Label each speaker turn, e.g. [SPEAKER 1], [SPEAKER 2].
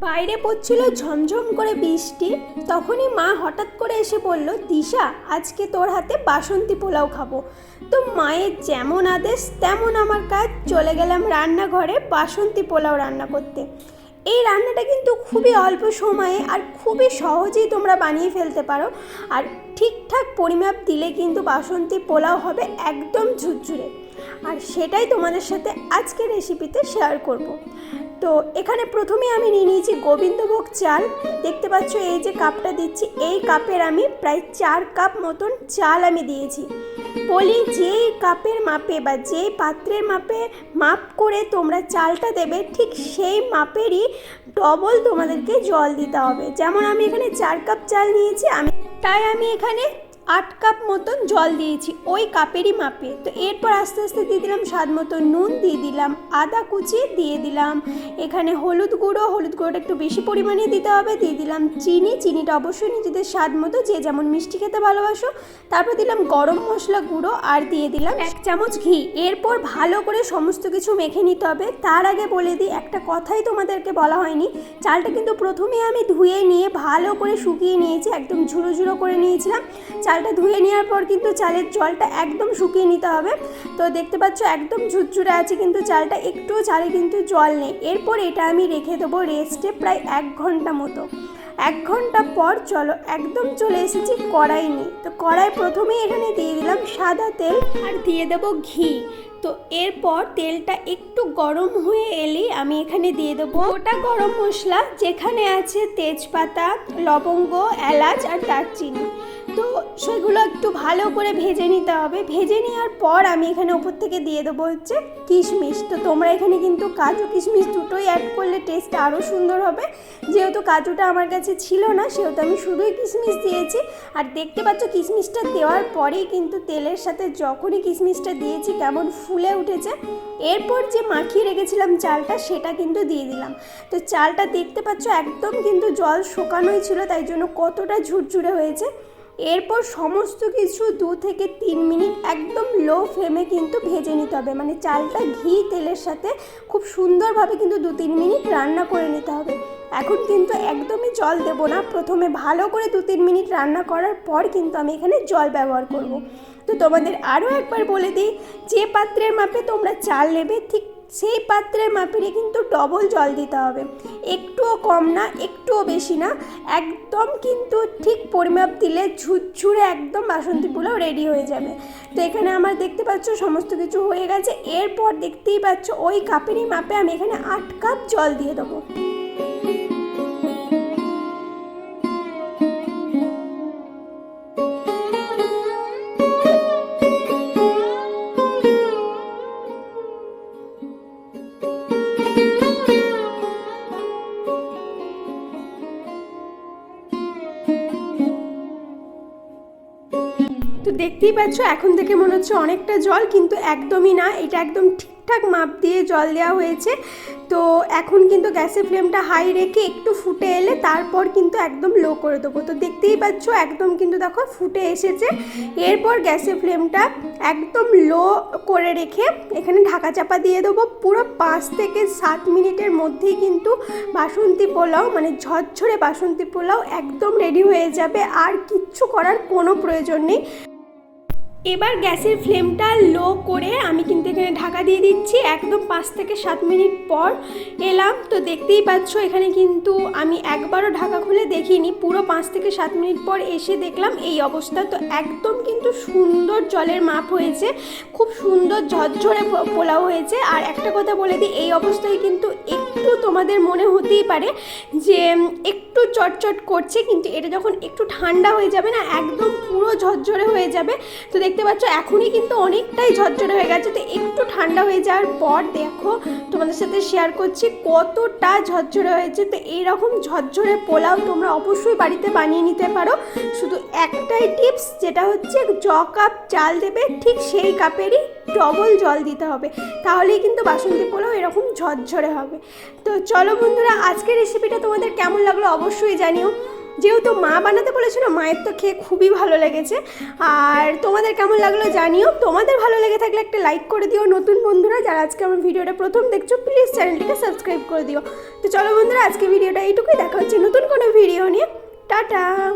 [SPEAKER 1] বাইরে পড়ছিল ঝমঝম করে বৃষ্টি। তখনই মা হঠাৎ করে এসে বলল, দিশা, আজকে তোর হাতে বাসন্তী পোলাও খাব। তো মায়ের যেমন আদেশ, তেমন আমার কাজ। চলে গেলাম রান্নাঘরে বাসন্তী পোলাও রান্না করতে। এই রান্নাটা কিন্তু খুবই অল্প সময়ে আর খুবই সহজেই তোমরা বানিয়ে ফেলতে পারো। আর ঠিকঠাক পরিমাপ দিলে কিন্তু বাসন্তী পোলাও হবে একদম ঝুরঝুরে। আর সেটাই তোমাদের সাথে আজকের রেসিপিতে শেয়ার করব। তো এখানে প্রথমে আমি নিয়ে নিয়েছি গোবিন্দভোগ চাল। দেখতে পাচ্ছ এই যে কাপটা দিচ্ছি, এই কাপের আমি প্রায় চার কাপ মতন চাল আমি দিয়েছি। বলি যেই কাপের মাপে বা যেই পাত্রের মাপে মাপ করে তোমরা চালটা দেবে, ঠিক সেই মাপেরই ডবল তোমাদেরকে জল দিতে হবে। যেমন আমি এখানে চার কাপ চাল নিয়েছি, আমি তাই আমি এখানে আট কাপ মতন জল দিয়েছি, ওই কাপেরই মাপে। তো এরপর আস্তে আস্তে দিয়ে দিলাম স্বাদ মতো নুন, দিয়ে দিলাম আদা কুচি, দিয়ে দিলাম এখানে হলুদ গুঁড়ো। হলুদ গুঁড়োটা একটু বেশি পরিমাণে দিতে হবে, দিয়ে দিলাম চিনি। চিনিটা অবশ্যই নিজেদের স্বাদ মতো যে যেমন মিষ্টি খেতে ভালোবাসো। তারপর দিলাম গরম মশলা গুঁড়ো আর দিয়ে দিলাম এক চামচ ঘি। এরপর ভালো করে সমস্ত কিছু মেখে নিতে হবে। তার আগে বলে দিই, একটা কথাই তোমাদেরকে বলা হয়নি। চালটা কিন্তু প্রথমে আমি ধুয়ে নিয়ে ভালো করে শুকিয়ে নিয়েছি, একদম ঝুড়ো ঝুড়ো করে নিয়েছিলাম। চালটা ধুয়ে নেওয়ার পর কিন্তু চালের জলটা একদম শুকিয়ে নিতে হবে। তো দেখতে পাচ্ছ একদম ঝুরঝুরে আছে কিন্তু চালটা, একটুও চালে কিন্তু জল নেই। এরপর এটা আমি রেখে দেবো রেস্টে প্রায় এক ঘণ্টা মতো। এক ঘণ্টা পর চলো, একদম চলে এসেছি কড়াই নিয়ে। তো কড়াই প্রথমেই এখানে দিয়ে দিলাম সাদা তেল আর দিয়ে দেবো ঘি। তো এরপর তেলটা একটু গরম হয়ে এলেই আমি এখানে দিয়ে দেবো ওটা গরম মশলা, যেখানে আছে তেজপাতা, লবঙ্গ, এলাচ আর দারচিনি। তো সেগুলো একটু ভালো করে ভেজে নিতে হবে। ভেজে নেওয়ার পর আমি এখানে ওপর থেকে দিয়ে দেবো হচ্ছে কিশমিশ। তো তোমরা এখানে কিন্তু কাজু কিশমিশ দুটোই অ্যাড করলে টেস্ট আরও সুন্দর হবে। যেহেতু কাজুটা আমার কাছে ছিল না, সেহেতু আমি শুধুই কিশমিশ দিয়েছি। আর দেখতে পাচ্ছ কিশমিশটা দেওয়ার পরেই কিন্তু তেলের সাথে যখনই কিশমিশটা দিয়েছি কেমন ফুলে উঠেছে। এরপর যে মাখিয়ে রেখেছিলাম চালটা, সেটা কিন্তু দিয়ে দিলাম। তো চালটা দেখতে পাচ্ছ একদম কিন্তু জল শুকানোই ছিল, তাই জন্য কতটা ঝুরঝুরে হয়েছে। এরপর সমস্ত কিছু দু থেকে তিন মিনিট একদম লো ফ্লেমে কিন্তু ভেজে নিতে হবে। মানে চালটা ঘি তেলের সাথে খুব সুন্দরভাবে কিন্তু দু তিন মিনিট রান্না করে নিতে হবে। এখন কিন্তু একদমই জল দেবো না। প্রথমে ভালো করে দু তিন মিনিট রান্না করার পর কিন্তু আমি এখানে জল ব্যবহার করব। তো তোমাদের আরও একবার বলে দিই, যে পাত্রের মাপে তোমরা চাল নেবে, ঠিক সেই পাত্রের মাপেরই কিন্তু ডবল জল দিতে হবে। একটুও কম না, একটুও বেশি না। একদম কিন্তু ঠিক পরিমাপ দিলে ঝুরঝুরে একদম বাসন্তী পোলাও রেডি হয়ে যাবে। তো এখানে আমার দেখতে পাচ্ছ সমস্ত কিছু হয়ে গেছে। এরপর দেখতেই পাচ্ছ ওই কাপেরই মাপে আমি এখানে আট কাপ জল দিয়ে দেবো। তো দেখতেই পাচ্ছ, এখন থেকে মনে হচ্ছে অনেকটা জল, কিন্তু একদমই না। এটা একদম ঠিকঠাক মাপ দিয়ে জল দেওয়া হয়েছে। তো এখন কিন্তু গ্যাসের ফ্লেমটা হাই রেখে একটু ফুটে এলে তারপর কিন্তু একদম লো করে দেবো। তো দেখতেই পাচ্ছ, একদম কিন্তু দেখো ফুটে এসেছে। এরপর গ্যাসের ফ্লেমটা একদম লো করে রেখে এখানে ঢাকা চাপা দিয়ে দেবো। পুরো পাঁচ থেকে সাত মিনিটের মধ্যেই কিন্তু বাসন্তী পোলাও মানে ঝরঝরে বাসন্তী পোলাও একদম রেডি হয়ে যাবে। আর কিচ্ছু করার কোনো প্রয়োজন নেই। এবার গ্যাসের ফ্লেমটা লো করে আমি কিন্তু এখানে ঢাকা দিয়ে দিচ্ছি। একদম পাঁচ থেকে সাত মিনিট পর এলাম। তো দেখতেই পাচ্ছ, এখানে কিন্তু আমি একবারও ঢাকা খুলে দেখিনি। পুরো পাঁচ থেকে সাত মিনিট পর এসে দেখলাম এই অবস্থা। তো একদম কিন্তু সুন্দর জলের মাপ হয়েছে। খুব সুন্দর ঝরঝরে পোলাও হয়েছে। আর একটা কথা বলে দিই, এই অবস্থায় কিন্তু একটু তোমাদের মনে হতেই পারে যে একটু চটচট করছে। কিন্তু এটা যখন একটু ঠান্ডা হয়ে যাবে না, একদম পুরো ঝরঝরে হয়ে যাবে। তো দেখতে পাচ্ছ, এখনই কিন্তু অনেকটাই ঝরঝরে হয়ে গেছে। তো একটু ঠান্ডা হয়ে যাওয়ার পর দেখো, তোমাদের সাথে শেয়ার করছি কতটা ঝরঝরে হয়েছে। তো এইরকম ঝরঝরে পোলাও তোমরা অবশ্যই বাড়িতে বানিয়ে নিতে পারো। শুধু একটাই টিপস যেটা হচ্ছে জ কাপ চাল দেবে, ঠিক সেই কাপেরই ডবল জল দিতে হবে। তাহলেই কিন্তু বাসন্তী পোলাও এরকম ঝরঝরে হবে। তো চলো বন্ধুরা, আজকের রেসিপিটা তোমাদের কেমন লাগল অবশ্যই জানিও। যেহেতু মা বানাতে বলেছিল, মায়ের তো খেয়ে খুবই ভালো লেগেছে। আর তোমাদের কেমন লাগল জানিও। তোমাদের ভালো লেগে থাকলে একটা লাইক করে দিও নতুন বন্ধুরা। যারা আজকে আমার ভিডিওটা প্রথম দেখছ প্লিজ চ্যানেলটিকে সাবস্ক্রাইব করে দিও। তো চলো বন্ধুরা আজকে ভিডিওটা এইটুকুই। দেখা হচ্ছে নতুন কোনো ভিডিও নিয়ে। টাটা!